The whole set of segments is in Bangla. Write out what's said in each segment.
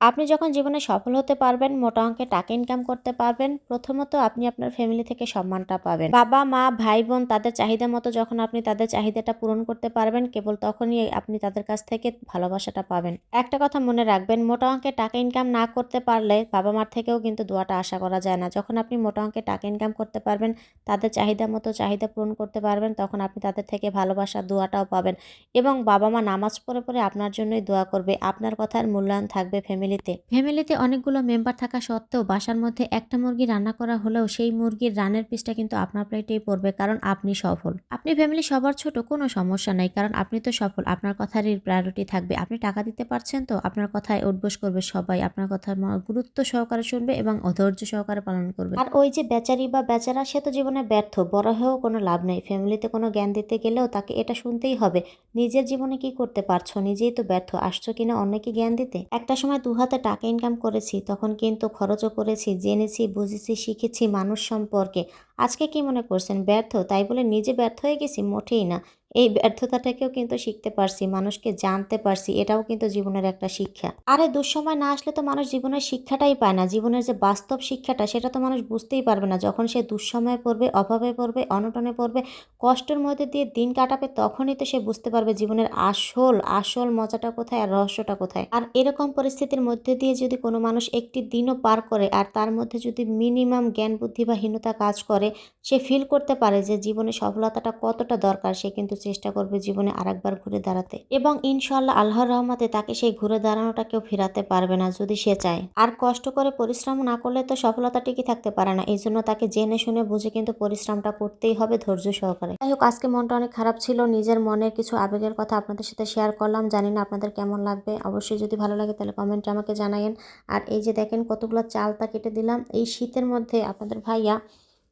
আপনি যখন জীবনে সফল হতে পারবেন, মোটা অঙ্কে টাকা ইনকাম করতে পারবেন, প্রথমত আপনি আপনার ফ্যামিলি থেকে সম্মানটা পাবেন। বাবা, মা ভাই বোন তাদের চাহিদা মতো যখন আপনি তাদের চাহিদাটা পূরণ করতে পারবেন, কেবল তখনই আপনি তাদের কাছ থেকে ভালোবাসাটা পাবেন। একটা কথা মনে রাখবেন, মোটা অঙ্কে টাকা ইনকাম না করতে পারলে বাবা মার থেকেও কিন্তু দোয়াটা আশা করা যায় না। যখন আপনি মোটা অঙ্কে টাকা ইনকাম করতে পারবেন, তাদের চাহিদা মতো চাহিদা পূরণ করতে পারবেন, তখন আপনি তাদের থেকে ভালোবাসা দোয়াটাও পাবেন এবং বাবা মা নামাজ পড়ে পড়ে আপনার জন্যই দোয়া করবে। আপনার কথার মূল্যায়ন থাকবে ফ্যামিলিতে। ফ্যামিলিতে অনেকগুলো মেম্বার থাকা সত্ত্বেও বাসার মধ্যে একটা মুরগি রান্না করা হলেও সেই মুরগির রানের পিসটা কিন্তু আপনার প্লেটেই পড়বে, কারণ আপনি সফল। আপনি ফ্যামিলি সবার ছোট, কোনো সমস্যা নাই, কারণ আপনি তো সফল, আপনার কথারই প্রায়োরিটি থাকবে। আপনি টাকা দিতে পারছেন তো, আপনার কথায় উঠবোস করবে সবাই, আপনার কথার গুরুত্ব সহকারে শুনবে এবং অধৈর্য সহকারে পালন করবে। আর ওই যে বেচারি বা বেচারা, সে তো জীবনে ব্যর্থ, বড় হয়েও কোনো লাভ নেই। ফ্যামিলিতে কোনো জ্ঞান দিতে গেলেও তাকে এটা শুনতেই হবে, নিজের জীবনে কি করতে পারছ, নিজেই তো ব্যর্থ, আসছো কিনা অন্যকে জ্ঞান দিতে? একটা সময় দু হাতে টাকা ইনকাম করেছি, তখন কিন্তু খরচও করেছি, জেনেছি, বুঝেছি, শিখেছি মানুষ সম্পর্কে। আজকে কি মনে করছেন? ব্যর্থ? তাই বলে নিজে ব্যর্থ হয়ে গেছি? মোটেই না। এই ব্যর্থতাটাকেও কিন্তু শিখতে পারছি, মানুষকে জানতে পারছি, এটাও কিন্তু জীবনের একটা শিক্ষা। আরে দুঃসময় না আসলে তো মানুষ জীবনের শিক্ষাটাই পায় না, জীবনের যে বাস্তব শিক্ষাটা সেটা তো মানুষ বুঝতেই পারবে না। যখন সে দুঃসময়ে পড়বে, অভাবে পড়বে, অনটনে পড়বে, কষ্টের মধ্যে দিয়ে দিন কাটাবে, তখনই তো সে বুঝতে পারবে জীবনের আসল আসল মজাটা কোথায় আর রহস্যটা কোথায়। আর এরকম পরিস্থিতির মধ্যে দিয়ে যদি কোনো মানুষ একটি দিনও পার করে আর তার মধ্যে যদি মিনিমাম জ্ঞান বুদ্ধি বা হীনতা কাজ করে, সে ফিল করতে পারে যে জীবনে সফলতাটা কতটা দরকার, সে কিন্তু চেষ্টা করবে জীবনে আরেকবার ঘুরে দাঁড়াতে। এবং ইনশাল্লাহ আল্লাহর রহমতে তাকে সেই ঘুরে দাঁড়ানোটা কেউ ফেরাতে পারবে না যদি সে চায়। আর কষ্ট করে পরিশ্রম না করলে তো সফলতা টিকে থাকতে পারে না। এই জন্য তাকে জেনে শুনে বুঝে কিন্তু পরিশ্রমটা করতেই হবে ধৈর্য সহকারে। যাই হোক, আজকে মনটা অনেক খারাপ ছিল। নিজের মনের কিছু আবেগের কথা আপনাদের সাথে শেয়ার করলাম। জানি না আপনাদের কেমন লাগবে। অবশ্যই যদি ভালো লাগে তাহলে কমেন্টে আমাকে জানায়েন। আর এই যে দেখেন কতগুলো চালতা কেটে দিলাম। এই শীতের মধ্যে আপনাদের ভাইয়া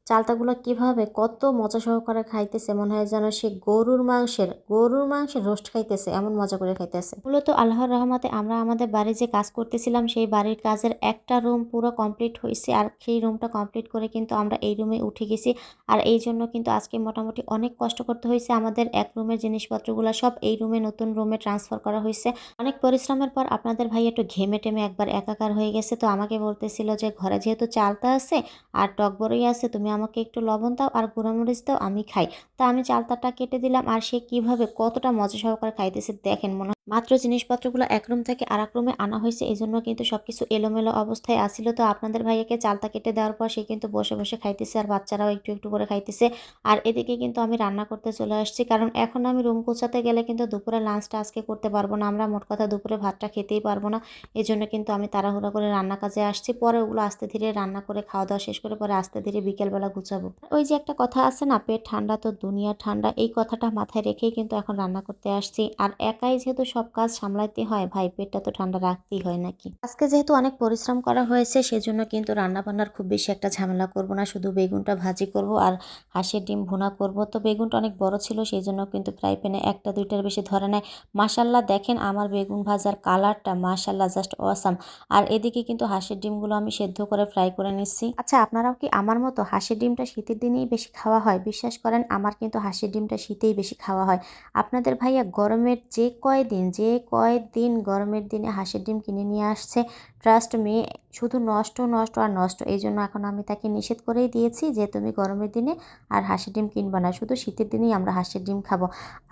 চালতাগুলো কীভাবে কত মজা সহকারে খাইতেছে, মনে হয় যেন সে গরুর মাংসের গরুর মাংসের রোস্ট খাইতেছে, এমন মজা করে খাইতেছে। মূলত আল্লাহর রহমতে আমরা আমাদের বাড়ি যে কাজ করতেছিলাম, সেই বাড়ির কাজের একটা রুম পুরো কমপ্লিট হয়েছে আর সেই রুমটা কমপ্লিট করে কিন্তু আমরা এই রুমে উঠে গেছি। আর এই জন্য কিন্তু আজকে মোটামুটি অনেক কষ্ট করতে হয়েছে আমাদের এক রুমের জিনিসপত্রগুলো সব এই রুমে নতুন রুমে ট্রান্সফার করা হয়েছে অনেক পরিশ্রমের পর আপনাদের ভাই একটু ঘেমে টেমে একবার একাকার হয়ে গেছে, তো আমাকে বলতেছিল যে ঘরে যেহেতু চালতা আছে আর টক বড়ই আছে, তুমি আমাকে একটু লবণ দাও আর গুঁড়ামরিচ দাও, আমি খাই। তা আমি চালতাটা কেটে দিলাম আর সে কীভাবে কতটা মজা সহকারে খাইতেছে দেখেন মনে মাত্র জিনিসপত্রগুলো এক রুম থেকে আর এক রুমে আনা হয়েছে এই জন্য কিন্তু সব কিছু এলোমেলো অবস্থায় আসিল তো আপনাদের ভাইয়াকে চালতা কেটে দেওয়ার পর সে কিন্তু বসে বসে খাইতেছে আর বাচ্চারাও একটু একটু করে খাইতেছে। আর এদিকে কিন্তু আমি রান্না করতে চলে আসছি, কারণ এখন আমি রুম গোছাতে গেলে কিন্তু দুপুরে লাঞ্চটা আজকে করতে পারব না। আমরা মোট কথা দুপুরে ভাতটা খেতেই পারব না এই জন্য কিন্তু আমি তাড়াহুড়া করে রান্না কাজে আসছি। পরে ওগুলো আস্তে ধীরে রান্না করে খাওয়া দাওয়া শেষ করে পরে আস্তে ধীরে বিকেলবেলা গুছাবো। ওই যে একটা কথা আছে না, পেট ঠান্ডা তো দুনিয়া ঠান্ডা, এই কথাটা মাথায় রেখেই কিন্তু এখন রান্না করতে আসছি। আর একাই যেহেতু সব কাজ সামলাইতে হয়, ভাই, পেটটা তো ঠান্ডা রাখতেই হয় নাকি? আজকে যেহেতু অনেক পরিশ্রম করা হয়েছে, সেজন্য কিন্তু রান্না বান্নার খুব বেশি একটা ঝামেলা করব না। শুধু বেগুনটা ভাজি করব আর হাঁসের ডিম ভুনা করব। তো বেগুনটা অনেক বড় ছিল সেই জন্য কিন্তু ফ্রাই প্যানে একটা, দুইটার বেশি ধরে নেয় মাসাল্লাহ দেখেন আমার বেগুন ভাজার কালারটা মাসাল্লাহ জাস্ট অসাম। আর এদিকে কিন্তু হাঁসের ডিমগুলো আমি সেদ্ধ করে ফ্রাই করে নিচ্ছি। আচ্ছা আপনারাও কি আমার মতো হাঁসের ডিমটা শীতের দিনেই বেশি খাওয়া হয়? বিশ্বাস করেন, আমার কিন্তু হাঁসের ডিমটা শীতেই বেশি খাওয়া হয়। আপনাদের ভাইয়া গরমের যে কয়দিন যে কয়েকদিন গরমের দিনে হাঁসের ডিম কিনে নিয়ে আসছে ট্রাস্ট মি শুধু নষ্ট নষ্ট আর নষ্ট। এই জন্য এখন আমি তাকে নিষেধ করেই দিয়েছি যে তুমি গরমের দিনে আর হাঁসের ডিম কিনবা না। শুধু শীতের দিনেই আমরা হাঁসের ডিম খাব।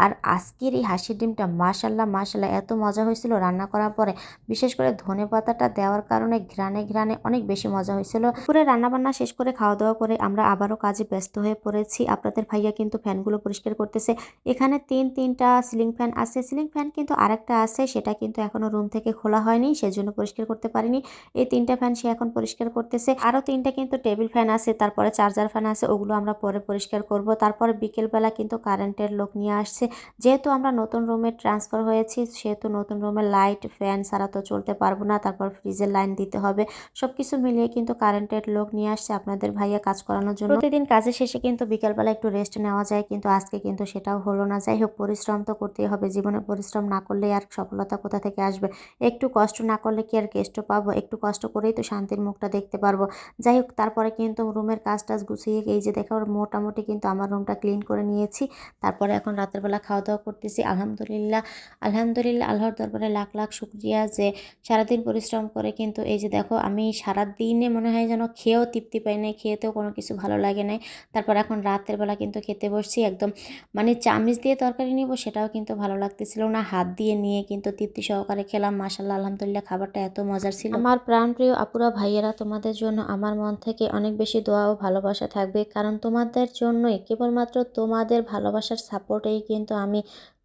আর আজকের এই হাঁসের ডিমটা মাশাল্লাহ মাশাল্লাহ এত মজা হয়েছিল রান্না করার পরে। বিশেষ করে ধনে পাতাটা দেওয়ার কারণে ঘ্রাণে ঘ্রাণে অনেক বেশি মজা হয়েছিল। পুরো রান্নাবান্না শেষ করে খাওয়া দাওয়া করে আমরা আবারও কাজে ব্যস্ত হয়ে পড়েছি। আপনাদের ভাইয়া কিন্তু ফ্যানগুলো পরিষ্কার করতেছে। এখানে তিন, তিনটা সিলিং ফ্যান আছে। সিলিং ফ্যান কিন্তু আরেকটা আছে। সেটা কিন্তু এখনও রুম থেকে খোলা হয়নি, সেজন্য পরিষ্কার করতে পারিনি। এই তিনটা ফ্যান সে এখন পরিষ্কার করতেছে। আরও তিনটা কিন্তু টেবিল ফ্যান আছে, তারপরে চার্জার ফ্যান আছে, ওগুলো আমরা পরে পরিষ্কার করব। তারপরে বিকেলবেলা কিন্তু কারেন্টের লোক নিয়ে আসছে। যেহেতু আমরা নতুন রুমে ট্রান্সফার হয়েছি, সেহেতু নতুন রুমে লাইট ফ্যান ছাড়া তো চলতে পারব না, তারপর ফ্রিজের লাইন দিতে হবে। সব কিছু মিলিয়ে কিন্তু কারেন্টের লোক নিয়ে আসছে আপনাদের ভাইয়া কাজ করানোর জন্য। প্রতিদিন কাজের শেষে কিন্তু বিকালবেলা একটু রেস্ট নেওয়া যায়, কিন্তু আজকে কিন্তু সেটাও হলো না। যাই হোক, পরিশ্রম তো করতেই হবে। জীবনে পরিশ্রম না করলে আর সফলতা কোথা থেকে আসবে? একটু কষ্ট না করলে কি আর কেষ্ট পাবো? একটু কষ্ট করেই তো শান্তির মুখটা দেখতে পারব। যাই হোক, তারপরে কিন্তু রুমের কাজ টাজ গুছিয়ে এই যে দেখো, মোটামুটি কিন্তু আমার রুমটা ক্লিন করে নিয়েছি। তারপরে এখন রাতের বেলা খাওয়া দাওয়া করতেছি, আলহামদুলিল্লাহ। আলহামদুলিল্লাহ, আল্লাহর দরবারে লাখ লাখ শুক্রিয়া যে সারাদিন পরিশ্রম করে কিন্তু এই যে দেখো, আমি সারাদিনে মনে হয় যেন খেয়েও তৃপ্তি পাই নাই খেয়েতেও কোনো কিছু ভালো লাগে নাই। তারপর এখন রাতের বেলা কিন্তু খেতে বসছি, একদম মানে চামিচ দিয়ে তরকারি নিব সেটাও কিন্তু ভালো লাগতেছিল না। হাত দিয়ে নিয়ে কিন্তু তৃপ্তি সহকারে খেলাম মাসাল্লাহ আলহামদুলিল্লাহ, খাবারটা এত মজার ছিল। আমার প্রাণপ্রিয় আপুরা, ভাইয়েরা, তোমাদের জন্য আমার মন থেকে অনেক বেশি দোয়া ও ভালোবাসা থাকবে। কারণ তোমাদের জন্যই, কেবলমাত্র তোমাদের ভালোবাসার সাপোর্টেই কিন্তু আমি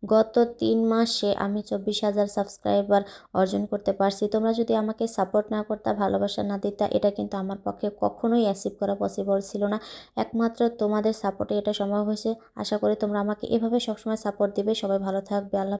গত তিন মাসে আমি চব্বিশ হাজার সাবস্ক্রাইবার অর্জন করতে পারছি। তোমরা যদি আমাকে সাপোর্ট না করতা, ভালোবাসা না দিতা, এটা কিন্তু আমার পক্ষে কখনোই অ্যাচিভ করা পসিবল ছিল না। একমাত্র তোমাদের সাপোর্টে এটা সম্ভব হয়েছে। আশা করি তোমরা আমাকে এভাবে সবসময় সাপোর্ট দিবে। সবাই ভালো থাকবে। আল্লাহ